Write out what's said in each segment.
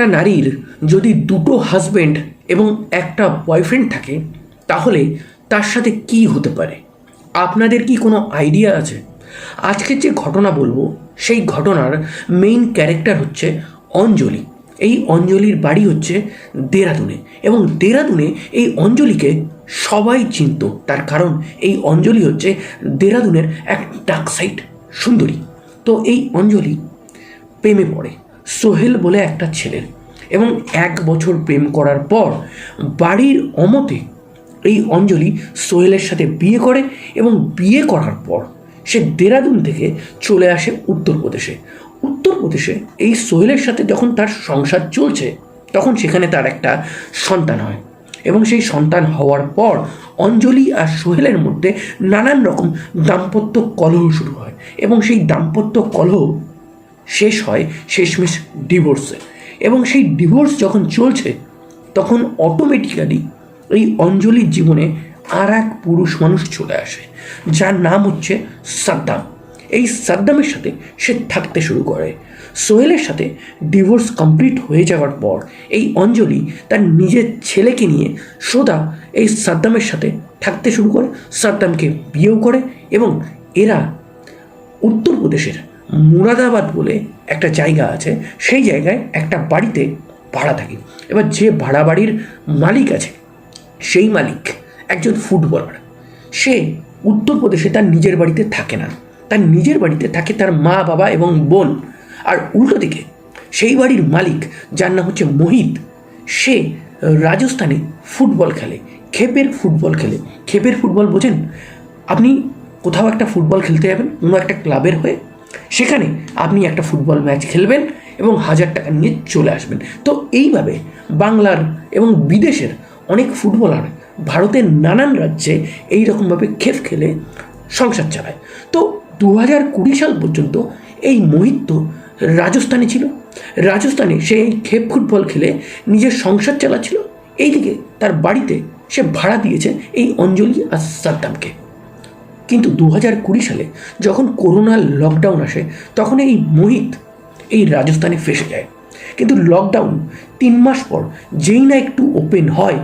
একটা নারীর যদি দুটো হাজবেন্ড এবং একটা বয়ফ্রেন্ড থাকে, তাহলে তার সাথে কি হতে পারে? আপনাদের কি কোনো আইডিয়া আছে? আজকের যে ঘটনা বলব, সেই ঘটনার মেইন ক্যারেক্টার হচ্ছে অঞ্জলি। এই অঞ্জলির বাড়ি হচ্ছে দেরাদুনে এবং দেরাদুনে এই অঞ্জলিকে সবাই চিনত। তার কারণ এই অঞ্জলি হচ্ছে দেরাদুনের এক ডাক সাইড সুন্দরী। তো এই অঞ্জলি প্রেমে পড়ে। সোহেল বলে একটা ছেলের এবং এক বছর প্রেম করার পর বাড়ির অমতে এই অঞ্জলি সোহেলের সাথে বিয়ে করে এবং বিয়ে করার পর সে দেরাদুন থেকে চলে আসে উত্তরপ্রদেশে। উত্তরপ্রদেশে এই সোহেলের সাথে যখন তার সংসার চলছে, তখন সেখানে তার একটা সন্তান হয়। এবং সেই সন্তান হওয়ার পর অঞ্জলি আর সোহেলের মধ্যে নানান রকম দাম্পত্য কলহ শুরু হয়। এবং সেই দাম্পত্য কলহ শেষ হয় শেষমেশ ডিভোর্সে এবং সেই ডিভোর্স যখন চলছে, তখন অটোমেটিক্যালি এই অঞ্জলির জীবনে আর এক পুরুষ মানুষ চলে আসে, যার নাম হচ্ছে সাদ্দাম। এই সাদ্দামের সাথে সে থাকতে শুরু করে। সোহেলের সাথে ডিভোর্স কমপ্লিট হয়ে যাওয়ার পর এই অঞ্জলি তার নিজের ছেলেকে নিয়ে সোদা এই সাদ্দামের সাথে থাকতে শুরু করে, সাদ্দামকে বিয়েও করে এবং এরা উত্তরপ্রদেশের মুরাদাবাদ বলে একটা জায়গা আছে, সেই জায়গায় একটা বাড়িতে ভাড়া থাকে। এবার যে ভাড়া বাড়ির মালিক আছে, সেই মালিক একজন ফুটবলার। সে উত্তরপ্রদেশে তার নিজের বাড়িতে থাকে না। তার নিজের বাড়িতে থাকে তার মা, বাবা এবং বোন। আর উল্টো দিকে সেই বাড়ির মালিক, যার নাম হচ্ছে মোহিত, সে রাজস্থানে ফুটবল খেলে, খেপের ফুটবল খেলে। খেপের ফুটবল বোঝেন? আপনি কোথাও একটা ফুটবল খেলতে যাবেন, কোনো একটা ক্লাবের হয়ে সেখানে আপনি একটা ফুটবল ম্যাচ খেলবেন এবং হাজার টাকা নিয়ে চলে আসবেন। তো এইভাবে বাংলার এবং বিদেশের অনেক ফুটবলার ভারতের নানান রাজ্যে এই রকমভাবে খেপ খেলে সংসার চালায়। তো দু হাজার কুড়ি সাল পর্যন্ত এই মোহিত রাজস্থানে ছিল। রাজস্থানে সে এই খেপ ফুটবল খেলে নিজের সংসার চালাচ্ছিল। এইদিকে তার বাড়িতে সে ভাড়া দিয়েছে এই অঞ্জলি আর সাদ্দামকে। কিন্তু দু হাজার কুড়ি সালে যখন করোনার লকডাউন আসে, তখন এই মোহিত এই রাজস্থানে ফেসে যায়। কিন্তু লকডাউন তিন মাস পর যেই না একটু ওপেন হয়,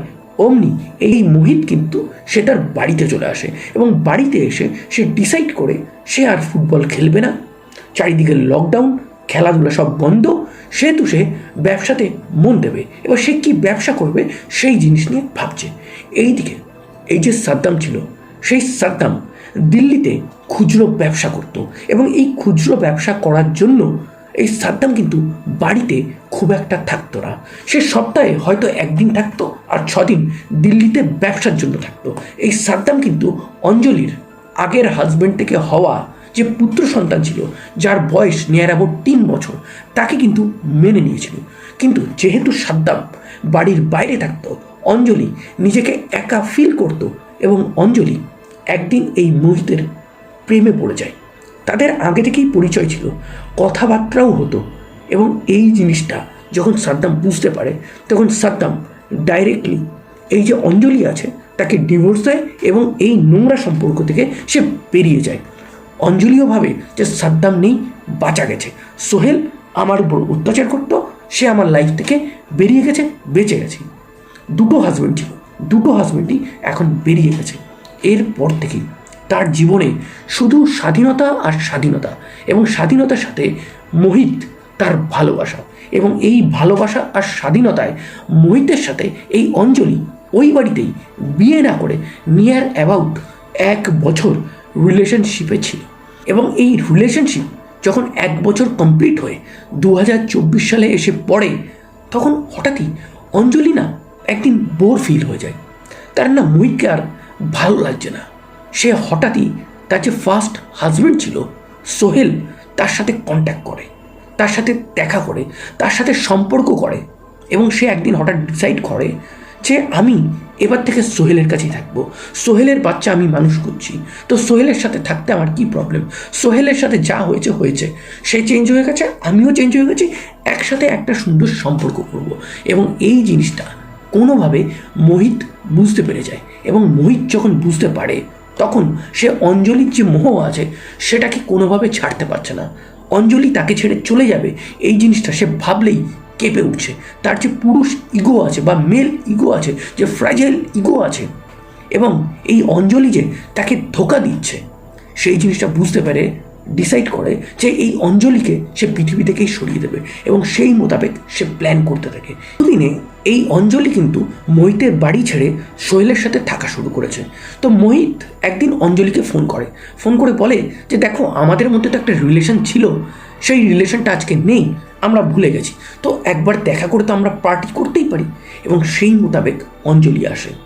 অমনি এই মোহিত কিন্তু সেটার বাড়িতে চলে আসে এবং বাড়িতে এসে সে ডিসাইড করে সে আর ফুটবল খেলবে না। চারিদিকে লকডাউন খেলাধুলা সব বন্ধ, সেহেতু সে ব্যবসাতে মন দেবে। এবার সে কী ব্যবসা করবে সেই জিনিস নিয়ে ভাবছে। এইদিকে এই যে সাদ্দাম ছিল, সেই সাদ্দাম দিল্লিতে খুচরো ব্যবসা করত এবং এই খুচরো ব্যবসা করার জন্য এই সাদ্দাম কিন্তু বাড়িতে খুব একটা থাকতো না। সে সপ্তাহে হয়তো একদিন থাকতো আর ছদিন দিল্লিতে ব্যবসার জন্য থাকতো। এই সাদ্দাম কিন্তু অঞ্জলির আগের হাজব্যান্ড থেকে হওয়া যে পুত্র সন্তান ছিল, যার বয়স নিয়ার অ্যাবাউট তিন বছর, তাকে কিন্তু মেনে নিয়েছিল। কিন্তু যেহেতু সাদ্দাম বাড়ির বাইরে থাকতো, অঞ্জলি নিজেকে একা ফিল করত এবং অঞ্জলি একদিন এই মোহিতের প্রেমে পড়ে যায়। তাদের আগে থেকেই পরিচয় ছিল, কথাবার্তাও হতো এবং এই জিনিসটা যখন সাদ্দাম বুঝতে পারে, তখন সাদ্দাম ডাইরেক্টলি এই যে অঞ্জলি আছে, তাকে ডিভোর্স দেয় এবং এই নোংরা সম্পর্ক থেকে সে বেরিয়ে যায়। অঞ্জলিও ভাবে যে সাদ্দাম নেই, বাঁচা গেছে। সোহেল আমার উপর অত্যাচার করতো, সে আমার লাইফ থেকে বেরিয়ে গেছে, বেঁচে গেছে। দুটো হাজব্যান্ড ছিল, দুটো হাজব্যান্ডই এখন বেরিয়ে গেছে। এরপর থেকেই তার জীবনে শুধু স্বাধীনতা আর স্বাধীনতা এবং স্বাধীনতার সাথে মোহিত তার ভালোবাসা এবং এই ভালোবাসা আর স্বাধীনতায় মোহিতের সাথে এই অঞ্জলি ওই বাড়িতেই বিয়ে না করে নিয়ার অ্যাবাউট এক বছর রিলেশনশিপে ছিল। এবং এই রিলেশনশিপ যখন এক বছর কমপ্লিট হয়ে দু হাজার চব্বিশ সালে এসে পড়ে, তখন হঠাৎই অঞ্জলি না একদিন বোর ফিল হয়ে যায়। তার না মুহিতকে আর ভালো লাগছে না। সে হঠাৎই তার যে ফার্স্ট হাজব্যান্ড ছিল, সোহেল, তার সাথে কন্ট্যাক্ট করে, তার সাথে দেখা করে, তার সাথে সম্পর্ক করে এবং সে একদিন হঠাৎ ডিসাইড করে যে আমি এবার থেকে সোহেলের কাছেই থাকব। সোহেলের বাচ্চা আমি মানুষ করছি। তো সোহেলের সাথে থাকতে আমার কি প্রবলেম সোহেলের সাথে যা হয়েছে হয়েছে। সে চেঞ্জ হয়ে গেছে, আমিও চেঞ্জ হয়ে গেছি, একসাথে একটা সুন্দর সম্পর্ক করব। এবং এই জিনিসটা কোনোভাবে মোহিত বুঝতে পেরে যায় এবং মোহিত যখন বুঝতে পারে, তখন সে অঞ্জলির যে মোহ আছে সেটাকে কোনোভাবে ছাড়তে পারছে না। অঞ্জলি তাকে ছেড়ে চলে যাবে, এই জিনিসটা সে ভাবলেই কেঁপে উঠছে। তার যে পুরুষ ইগো আছে বা মেল ইগো আছে, যে ফ্র্যাজাইল ইগো আছে এবং এই অঞ্জলি যে তাকে ধোকা দিচ্ছে, সেই জিনিসটা বুঝতে পেরে ডিসাইড করে যে এই অঞ্জলিকে সে পৃথিবী থেকেই সরিয়ে দেবে এবং সেই মোতাবেক সে প্ল্যান করতে থাকে। দুদিনে এই অঞ্জলি কিন্তু মোহিতের বাড়ি ছেড়ে সোহেলের সাথে থাকা শুরু করেছে। তো মোহিত একদিন অঞ্জলিকে ফোন করে। ফোন করে বলে যে, দেখো, আমাদের মধ্যে তো একটা রিলেশন ছিল। সেই রিলেশনটা আজকে নেই, আমরা ভুলে গেছি। তো একবার দেখা করে তো আমরা পার্টি করতেই পারি। এবং সেই মোতাবেক অঞ্জলি আসে।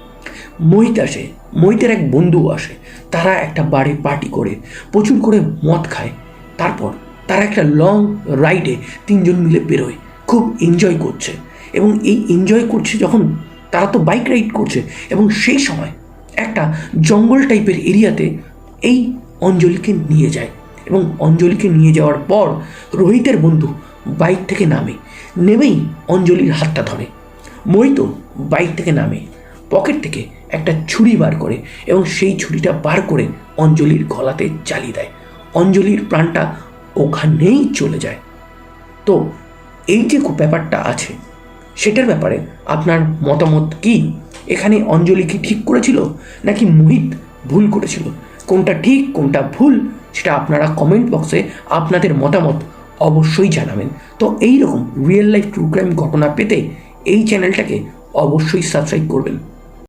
মোহিত আসে, মোহিতের এক বন্ধু আসে। তারা একটা বারে পার্টি করে, প্রচুর করে মদ খায়। তারপর তারা একটা লং রাইডে তিনজন মিলে বেরোয়, খুব এনজয় করছে। এবং এই এনজয় করছে যখন, তারা তো বাইক রাইড করছে। এবং সেই সময় একটা জঙ্গল টাইপের এরিয়াতে এই অঞ্জলিকে নিয়ে যায়। এবং অঞ্জলিকে নিয়ে যাওয়ার পর রোহিতের বন্ধু বাইক থেকে নামে। নেমেই অঞ্জলির হাতটা ধরে। মোহিত বাইক থেকে নামে। পকেট থেকে একটা ছুরি বার করে এবং সেই ছুরিটা বার করে অঞ্জলির গলাতে চালিয়ে দেয়। অঞ্জলির প্রাণটা ওখানেই চলে যায়। তো এই যে ব্যাপারটা আছে, সেটার ব্যাপারে আপনার মতামত কি? এখানে অঞ্জলি কি ঠিক করেছিল নাকি মোহিত ভুল করেছিল? কোনটা ঠিক, কোনটা ভুল, সেটা আপনারা কমেন্ট বক্সে আপনাদের মতামত অবশ্যই জানাবেন। তো এই রকম রিয়েল লাইফ ট্রু ক্রাইম ঘটনা পেতে এই চ্যানেলটাকে অবশ্যই সাবস্ক্রাইব করবেন।